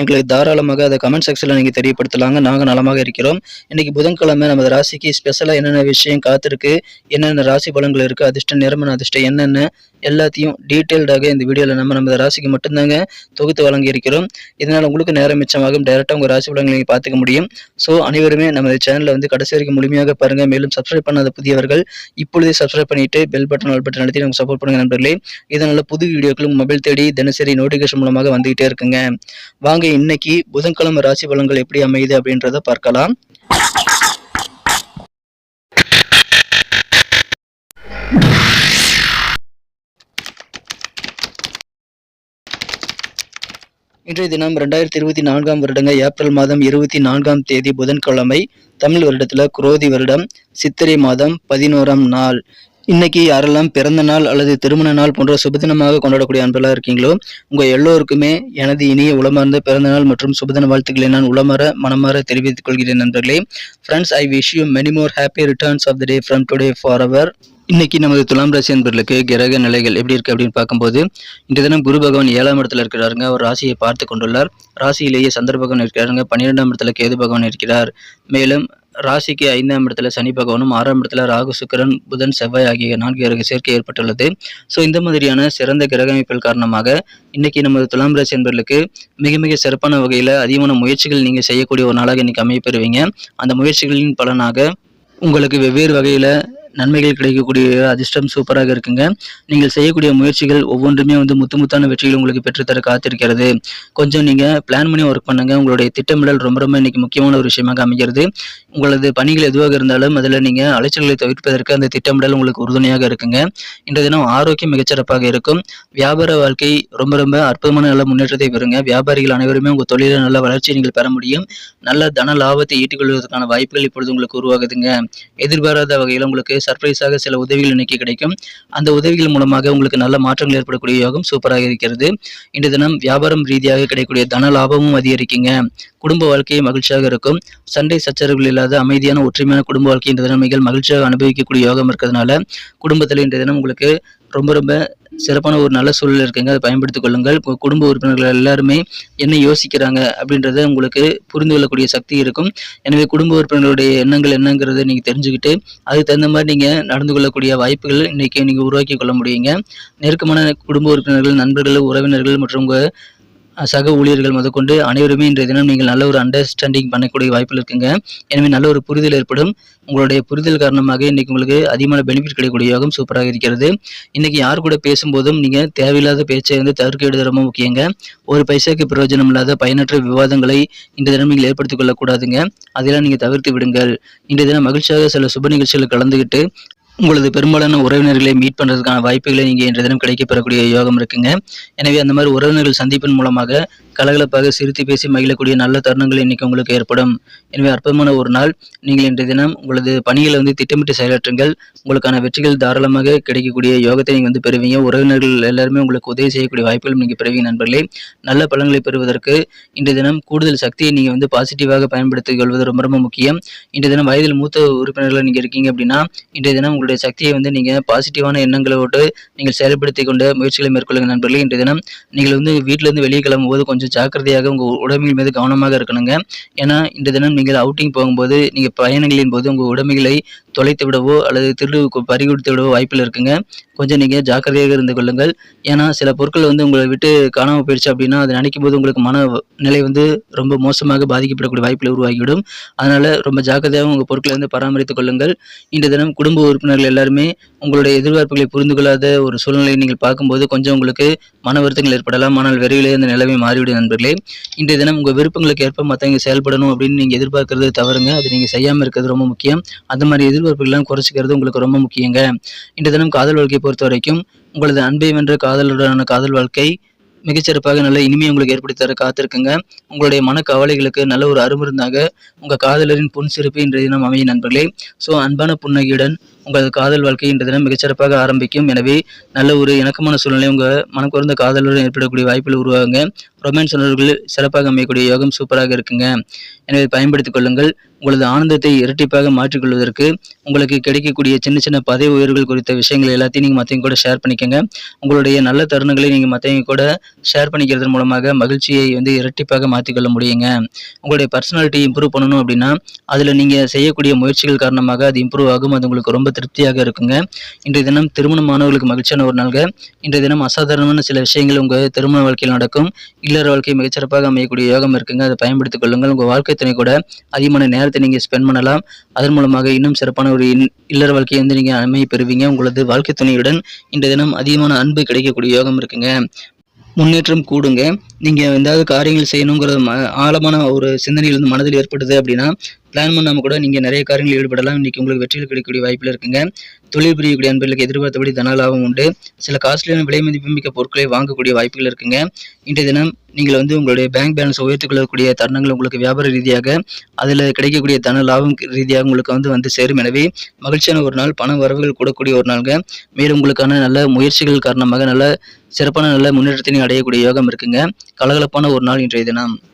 எங்களுக்கு தாராளமாக அதை கமெண்ட் செக்ஷனில் நீங்கள் தெரியப்படுத்தலாங்க. நாங்கள் நலமாக இருக்கிறோம். இன்றைக்கி புதன்கிழமை நமது ராசிக்கு ஸ்பெஷலாக என்னென்ன விஷயம் காத்திருக்கு என்னென்ன ராசி பலன்கள் இருக்குது அதிர்ஷ்ட நிரம்பன அதிர்ஷ்டம் என்னென்ன எல்லாத்தையும் டீட்டெயில்டாக இந்த வீடியோவில் நம்ம நமது ராசிக்கு மட்டும்தாங்க தொகுத்து வழங்கி இருக்கிறோம். இதனால் உங்களுக்கு நேரம் மிச்சமாகும். டைரெக்டாக உங்கள் ராசி பலன்களை நீங்கள் பார்த்துக்க முடியும். ஸோ அனைவருமே நமது சேனலில் வந்து கடைசி வரைக்கும் முழுமையாக பாருங்கள் மேலும் சப்ஸ்கிரைப் பண்ணாத புதியவர்கள் இப்பொழுதே சப்ஸ்கிரைப் பண்ணிவிட்டு பெல் பட்டன் ஆல் பட்டன் நடத்தி நமக்கு சப்போர்ட் பண்ணுங்கள் நண்பர்களே. இதனால் புது வீடியோக்களும் மொபைல் தேடி தினசரி நோட்டிஃபிகேஷன் மூலமாக வந்துகிட்டே இருக்குங்க. வாங்க இன்னைக்கு புதன்கிழமை ராசி பலன்கள் எப்படி அமையுது அப்படின்றத பார்க்கலாம். இன்றைய தினம் ரெண்டாயிரத்தி இருபத்தி நான்காம் வருடங்க ஏப்ரல் மாதம் இருபத்தி நான்காம் தேதி புதன்கிழமை தமிழ் வருடத்தில் குரோதி வருடம் சித்திரை மாதம் பதினோராம் நாள். இன்னைக்கு யாரெல்லாம் பிறந்த நாள் அல்லது திருமண நாள் போன்ற சுபதினமாக கொண்டாடக்கூடிய அன்பெல்லாம் இருக்கீங்களோ உங்க எல்லோருக்குமே எனது இனிய உளமார்ந்த பிறந்த நாள் மற்றும் சுபதின வாழ்த்துக்களை நான் உளமாற மனமாற தெரிவித்துக் கொள்கிறேன் நண்பர்களே. Friends I wish you many more happy returns of the day from today for our இன்னைக்கு நமது துலாம் ராசி என்பர்களுக்கு கிரக நிலைகள் எப்படி இருக்கு அப்படின்னு பார்க்கும்போது இந்த தினம் குரு பகவான் ஏழாம் இடத்துல இருக்கிறாருங்க. அவர் ராசியை பார்த்து கொண்டுள்ளார். ராசியிலேயே சந்திர பகவான் இருக்கிறாருங்க. பன்னிரெண்டாம் இடத்துல கேது பகவான் இருக்கிறார். மேலும் ராசிக்கு ஐந்தாம் இடத்துல சனி பகவானும் ஆறாம் இடத்துல ராகு சுக்கிரன் புதன் செவ்வாய் ஆகிய நான்கு கிரக சேர்க்கை ஏற்பட்டுள்ளது. ஸோ இந்த மாதிரியான சிறந்த கிரக அமைப்புகள் காரணமாக இன்னைக்கு நமது துலாம் ராசி என்பர்களுக்கு மிக மிக சிறப்பான வகையில் அதிகமான முயற்சிகள் நீங்கள் செய்யக்கூடிய ஒரு நாளாக இன்னைக்கு அமைப்பெறுவீங்க அந்த முயற்சிகளின் பலனாக உங்களுக்கு வெவ்வேறு வகையில் நன்மைகள் கிடைக்கக்கூடிய அதிர்ஷ்டம் சூப்பராக இருக்குங்க. நீங்கள் செய்யக்கூடிய முயற்சிகள் ஒவ்வொன்றுமே வந்து முத்து முத்தான வெற்றிகள் உங்களுக்கு பெற்றுத்தர காத்திருக்கிறது. கொஞ்சம் நீங்கள் பிளான் பண்ணி ஒர்க் பண்ணுங்க. உங்களுடைய திட்டமிடல் ரொம்ப ரொம்ப இன்னைக்கு முக்கியமான ஒரு விஷயமாக அமைகிறது. உங்களது பணிகள் எதுவாக இருந்தாலும் அதில் நீங்கள் அலைச்சல்களை தவிர்ப்பதற்கு அந்த திட்டமிடல் உங்களுக்கு உறுதுணையாக இருக்குங்க. இன்றைய தினம் ஆரோக்கியம் மிகச்சிறப்பாக இருக்கும். வியாபார வாழ்க்கை ரொம்ப ரொம்ப அற்புதமான நல்ல முன்னேற்றத்தை பெறுங்க. வியாபாரிகள் அனைவருமே உங்கள் தொழிலில் நல்ல வளர்ச்சியை நீங்கள் பெற முடியும். நல்ல தன லாபத்தை ஈட்டிக்கொள்வதற்கான வாய்ப்புகள் இப்பொழுது உங்களுக்கு உருவாகுதுங்க. எதிர்பாராத வகையில் உங்களுக்கு சர்ப்ரைஸாக சில உதவிகள் இன்னைக்கு கிடைக்கும். அந்த உதவிகள் மூலமாக உங்களுக்கு நல்ல மாற்றங்கள் ஏற்படக்கூடிய யோகம் சூப்பராக இருக்கிறது. இன்று தினம் வியாபாரம் ரீதியாக கிடைக்கக்கூடிய தன லாபமும் அதிகரிக்குங்க. குடும்ப வாழ்க்கையை மகிழ்ச்சியாக இருக்கும். சண்டை சச்சரவுகள் இல்லாத அமைதியான ஒற்றுமையான குடும்ப வாழ்க்கை இன்ற தினம் மிக மகிழ்ச்சியாக அனுபவிக்கக்கூடிய யோகம் இருக்கிறதுனால குடும்பத்தில் இன்றைய தினம் உங்களுக்கு ரொம்ப ரொம்ப சிறப்பான ஒரு நல்ல சூழல் இருக்குங்க. அதை பயன்படுத்திக் கொள்ளுங்கள். குடும்ப உறுப்பினர்கள் எல்லாருமே என்ன யோசிக்கிறாங்க அப்படின்றத உங்களுக்கு புரிந்து கொள்ளக்கூடிய சக்தி இருக்கும். எனவே குடும்ப உறுப்பினர்களுடைய எண்ணங்கள் என்னங்கிறத நீங்கள் தெரிஞ்சுக்கிட்டு அதுக்கு தகுந்த மாதிரி நீங்கள் நடந்து கொள்ளக்கூடிய வாய்ப்புகள் இன்றைக்கி நீங்கள் உருவாக்கி கொள்ள முடியுங்க. நெருக்கமான குடும்ப உறுப்பினர்கள் நண்பர்கள் உறவினர்கள் மற்றும் உங்கள் சக ஊழியர்கள் முதற்கொண்டு அனைவருமே இன்றைய தினம் நீங்கள் நல்ல ஒரு அண்டர்ஸ்டாண்டிங் பண்ணக்கூடிய வாய்ப்பு இருக்குங்க. எனவே நல்ல ஒரு புரிதல் ஏற்படும். உங்களுடைய புரிதல் காரணமாக இன்னைக்கு உங்களுக்கு அதிகமான பெனிஃபிட் கிடைக்கக்கூடிய யோகம் சூப்பராக இருக்கிறது. இன்னைக்கு யார் கூட பேசும்போதும் நீங்கள் தேவையில்லாத பேச்சை வந்து தவிர்க்கிறது ரொம்ப முக்கியங்க. ஒரு பைசாக்கு பிரயோஜனம் இல்லாத பயனற்ற விவாதங்களை இன்றைய தினம் நீங்கள் ஏற்படுத்திக் கொள்ளக்கூடாதுங்க அதெல்லாம் நீங்கள் தவிர்த்து விடுங்கள். இன்றைய தினம் மகிழ்ச்சியாக சில சுப நிகழ்ச்சிகளில் கலந்துக்கிட்டு உங்களது பெரும்பாலான உறவினர்களை மீட் பண்ணுறதுக்கான வாய்ப்புகளை நீங்கள் இன்றைய தினம் கிடைக்க பெறக்கூடிய யோகம் இருக்குங்க. எனவே அந்த மாதிரி உறவினர்கள் சந்திப்பின் மூலமாக கலகலப்பாக சிரித்து பேசி மகிழக்கூடிய நல்ல தருணங்கள் இன்னைக்கு உங்களுக்கு ஏற்படும். எனவே அற்புதமான ஒரு நாள். நீங்கள் இன்றைய தினம் உங்களது பணிகளை வந்து திட்டமிட்டு செயலாற்றுங்கள். உங்களுக்கான வெற்றிகள் தாராளமாக கிடைக்கக்கூடிய யோகத்தை நீங்கள் வந்து பெறுவீங்க. உறவினர்கள் எல்லாருமே உங்களுக்கு உதவி செய்யக்கூடிய வாய்ப்புகளும் நீங்கள் பெறுவீங்க நண்பர்களே. நல்ல பலன்களை பெறுவதற்கு இன்றைய தினம் கூடுதல் சக்தியை நீங்கள் வந்து பாசிட்டிவாக பயன்படுத்திக் கொள்வது ரொம்ப ரொம்ப முக்கியம். இன்றைய தினம் வயதில் மூத்த உறுப்பினர்கள் நீங்கள் இருக்கீங்க அப்படின்னா இன்றைய தினம் உங்களுடைய சக்தியை வந்து நீங்கள் பாசிட்டிவான எண்ணங்களோடு நீங்கள் செயல்படுத்தி கொண்ட முயற்சிகளை மேற்கொள்ளுங்க நண்பர்களே. இன்றைய தினம் நீங்கள் வந்து வீட்டிலேருந்து வெளியே கிளம்பும்போது கொஞ்சம் கொஞ்சம் ஜாக்கிரதையாக உங்கள் உடமைகள் மீது கவனமாக இருக்கணுங்க. ஏன்னா இந்த தினம் நீங்கள் அவுட்டிங் போகும்போது நீங்கள் பயணங்களின் போது உங்கள் உடைமைகளை தொலைத்து விடவோ அல்லது திருடு பறிகொடுத்து விடவோ வாய்ப்பில் இருக்குங்க. கொஞ்சம் நீங்கள் ஜாக்கிரதையாக இருந்து கொள்ளுங்கள். ஏன்னா சில பொருட்கள் வந்து உங்களை விட்டு காணாமல் போயிடுச்சு அப்படின்னா அதை நினைக்கும் போது உங்களுக்கு மன நிலை வந்து ரொம்ப மோசமாக பாதிக்கப்படக்கூடிய வாய்ப்பில் உருவாகிவிடும். அதனால் ரொம்ப ஜாக்கிரதையாக உங்கள் பொருட்களை வந்து பராமரித்துக் கொள்ளுங்கள். இன்று தினம் குடும்ப உறுப்பினர்கள் எல்லாருமே உங்களுடைய எதிர்பார்ப்புகளை புரிந்து கொள்ளாத ஒரு சூழ்நிலையை நீங்கள் பார்க்கும்போது கொஞ்சம் உங்களுக்கு மன வருத்தங்கள் ஏற்படலாம். ஆனால் விரைவிலே அந்த நிலைமை மாறிவிடும் நண்பர்களே. இன்றைய தினம் உங்கள் விருப்பங்களுக்கு ஏற்ப மற்றவங்க செயல்படணும் அப்படின்னு நீங்கள் எதிர்பார்க்கறது தவறுங்க. அது நீங்கள் செய்யாமல் இருக்கிறது ரொம்ப முக்கியம். அந்த மாதிரி எதிர்பார்ப்புகள்லாம் குறைச்சிக்கிறது உங்களுக்கு ரொம்ப முக்கியங்க. இன்றைய தினம் காதல் வாழ்க்கை பொறுத்த வரைக்கும் உங்களது அன்பை வென்ற காதலுடனான காதல் வாழ்க்கை மிகச்சிறப்பாக நல்ல இனிமையை உங்களுக்கு ஏற்படுத்தி தர காத்திருக்குங்க. உங்களுடைய மன கவலைகளுக்கு நல்ல ஒரு அருமருந்தாக உங்கள் காதலரின் புன் சிறப்பு இன்றைய தினம் அமையும் நண்பர்களே. ஸோ அன்பான புன்னகையுடன் உங்களது காதல் வாழ்க்கை இன்றைய தினம் மிகச்சிறப்பாக ஆரம்பிக்கும். எனவே நல்ல ஒரு இணக்கமான சூழ்நிலை உங்கள் மனக்குறந்த காதலுடன் ஏற்படக்கூடிய வாய்ப்புகள் உருவாகுங்க. ரொமான்ஸ் உணர்வுகள் சிறப்பாக அமையக்கூடிய யோகம் சூப்பராக இருக்குங்க. எனவே பயன்படுத்திக் கொள்ளுங்கள். உங்களது ஆனந்தத்தை இரட்டிப்பாக மாற்றிக்கொள்வதற்கு உங்களுக்கு கிடைக்கக்கூடிய சின்ன சின்ன பதவி உயர்வுகள் குறித்த விஷயங்கள் எல்லாத்தையும் நீங்கள் மற்றவங்க கூட ஷேர் பண்ணிக்கோங்க. உங்களுடைய நல்ல தருணங்களை நீங்கள் மற்றவங்க கூட ஷேர் பண்ணிக்கிறது மூலமாக மகிழ்ச்சியை வந்து இரட்டிப்பாக மாற்றிக்கொள்ள முடியுங்க. உங்களுடைய பர்சனாலிட்டி இம்ப்ரூவ் பண்ணணும் அப்படின்னா அதில் நீங்கள் செய்யக்கூடிய முயற்சிகள் காரணமாக அது இம்ப்ரூவ் ஆகும். அது உங்களுக்கு ரொம்ப திருப்தியாக இருக்குங்க. இன்றைய தினம் திருமணமானவர்களுக்கு மகிழ்ச்சியான ஒரு நாள்க இன்றைய தினம் அசாதாரணமான சில விஷயங்கள் உங்கள் திருமண வாழ்க்கையில் நடக்கும். இல்லற வாழ்க்கை மிகச்சிறப்பாக அமையக்கூடிய யோகம் இருக்குங்க. அதை பயன்படுத்திக் கொள்ளுங்கள். உங்கள் வாழ்க்கை துணை கூட அதிகமான நேரத்தை நீங்கள் ஸ்பெண்ட் பண்ணலாம். அதன் மூலமாக இன்னும் சிறப்பான ஒரு இல்லற வாழ்க்கையை வந்து நீங்கள் அமைய பெறுவீங்க. உங்களது வாழ்க்கை துணையுடன் இன்றைய தினம் அதிகமான அன்பு கிடைக்கக்கூடிய யோகம் இருக்குங்க. முன்னேற்றம் கூடுங்க. நீங்கள் ஏதாவது காரியங்கள் செய்யணுங்கிற ம ஆழமான ஒரு சிந்தனையிலிருந்து மனதில் ஏற்படுது அப்படின்னா பிளான் பண்ணாமல் கூட நீங்கள் நிறைய காரியங்களில் ஈடுபடலாம். இன்றைக்கி உங்களுக்கு வெற்றியில் கிடைக்கக்கூடிய வாய்ப்பில் இருக்குங்க. தொழில் புரியக்கூடிய அன்பர்களுக்கு எதிர்பார்த்தபடி தன லாபம் உண்டு. சில காஸ்ட்லியான விலை மதிப்புமிக்க பொருட்களை வாங்கக்கூடிய வாய்ப்புகள் இருக்குங்க. இன்றைய தினம் நீங்கள் வந்து உங்களுடைய பேங்க் பேலன்ஸ் உயர்த்திக் கொள்ளக்கூடிய தருணங்கள் உங்களுக்கு வியாபார ரீதியாக அதில் கிடைக்கக்கூடிய தன லாபம் ரீதியாக உங்களுக்கு வந்து வந்து சேரும். எனவே மகிழ்ச்சியான ஒரு நாள் பண வரவுகள் கூடக்கூடிய ஒரு நாளுங்க. மேலும் உங்களுக்கான நல்ல முயற்சிகள் காரணமாக நல்ல சிறப்பான நல்ல முன்னேற்றத்தினை அடையக்கூடிய யோகம் இருக்குங்க. கலகலப்பான ஒரு நாள் இன்றைய தினம்.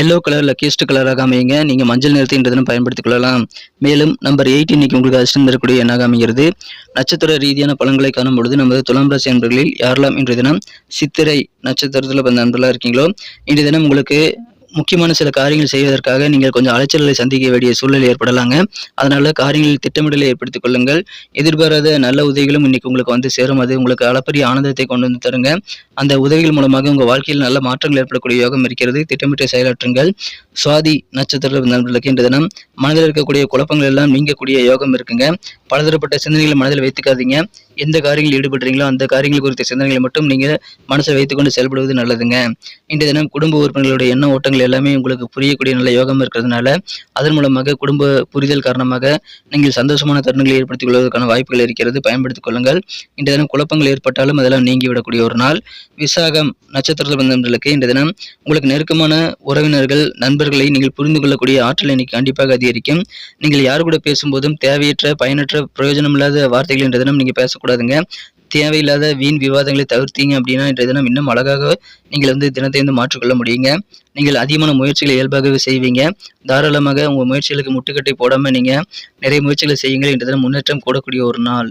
எல்லோ கலர்ல கேஸ்ட் கலராக அமையுங்க. நீங்கள் மஞ்சள் நிறத்தை தினம் பயன்படுத்திக் கொள்ளலாம். மேலும் நம்பர் எயிட் இன்னைக்கு உங்களுக்கு அதிர்ஷ்டம் தரக்கூடிய எண்ணாக அமைகிறது. நட்சத்திர ரீதியான பலன்களை காணும் பொழுது நமது துலாம் ராசி அன்பர்களில் யாரெல்லாம் இன்றைய தினம் சித்திரை நட்சத்திரத்தில் வந்த அன்பர்களாக இருக்கீங்களோ இன்றைய தினம் உங்களுக்கு முக்கியமான சில காரியங்கள் செய்வதற்காக நீங்கள் கொஞ்சம் அலைச்சல்களை சந்திக்க வேண்டிய சூழ்நிலை ஏற்படலாங்க. அதனால காரியங்களில் திட்டமிடலை ஏற்படுத்திக் கொள்ளுங்கள். எதிர்பாராத நல்ல உதவிகளும் இன்னைக்கு உங்களுக்கு வந்து சேரும். அது உங்களுக்கு அளப்பரிய ஆனந்தத்தை கொண்டு வந்து தருங்க. அந்த உதவிகள் மூலமாக உங்கள் வாழ்க்கையில் நல்ல மாற்றங்கள் ஏற்படக்கூடிய யோகம் இருக்கிறது. திட்டமிட்டு செயலாற்றுங்கள். சுவாதி நட்சத்திர நண்பர்களுக்கு இன்று தினம் மனதில் இருக்கக்கூடிய குழப்பங்கள் எல்லாம் நீங்கக்கூடிய யோகம் இருக்குங்க. பலதரப்பட்ட சிந்தனைகளை மனதில் வைத்துக்காதீங்க. எந்த காரியங்களில் ஈடுபடுறீங்களோ அந்த காரியங்கள் குறித்த சிந்தனைகளை மட்டும் நீங்கள் மனசில் வைத்துக்கொண்டு செயல்படுவது நல்லதுங்க. இன்றைய தினம் குடும்ப உறுப்பினர்களுடைய எண்ண ஓட்டங்கள் எல்லாமே உங்களுக்கு புரியக்கூடிய நல்ல யோகம் இருக்கிறதுனால அதன் மூலமாக குடும்ப புரிதல் காரணமாக நீங்கள் சந்தோஷமான தருணங்களை ஏற்படுத்திக் கொள்வதற்கான வாய்ப்புகள் இருக்கிறது. பயன்படுத்திக் கொள்ளுங்கள். இந்த தினம் குழப்பங்கள் ஏற்பட்டாலும் அதெல்லாம் நீங்கிவிடக்கூடிய ஒரு நாள். விசாகம் நட்சத்திரத்தில் வந்தவர்களுக்கு இந்த தினம் உங்களுக்கு நெருக்கமான உறவினர்கள் நண்பர்களை நீங்கள் புரிந்து கொள்ளக்கூடிய ஆற்றல் இன்னைக்கு கண்டிப்பாக அதிகரிக்கும். நீங்கள் யார் கூட பேசும்போதும் தேவையற்ற பயனற்ற பிரயோஜனமில்லாத வார்த்தைகள் இந்த தினம் நீங்கள் பேசக்கூடாதுங்க. தேவையில்லாத வீண் விவாதங்களை தவிர்த்தீங்க அப்படின்னா இன்றைய தினம் இன்னும் அழகாக நீங்கள் வந்து தினத்தை வந்து மாற்றிக்கொள்ள முடியுங்க. நீங்கள் அதிகமான முயற்சிகளை இயல்பாகவே செய்வீங்க. தாராளமாக உங்கள் முயற்சிகளுக்கு முட்டுக்கட்டை போடாமல் நீங்கள் நிறைய முயற்சிகளை செய்யுங்கள். இன்றைய தினம் முன்னேற்றம் கூடக்கூடிய ஒரு நாள்.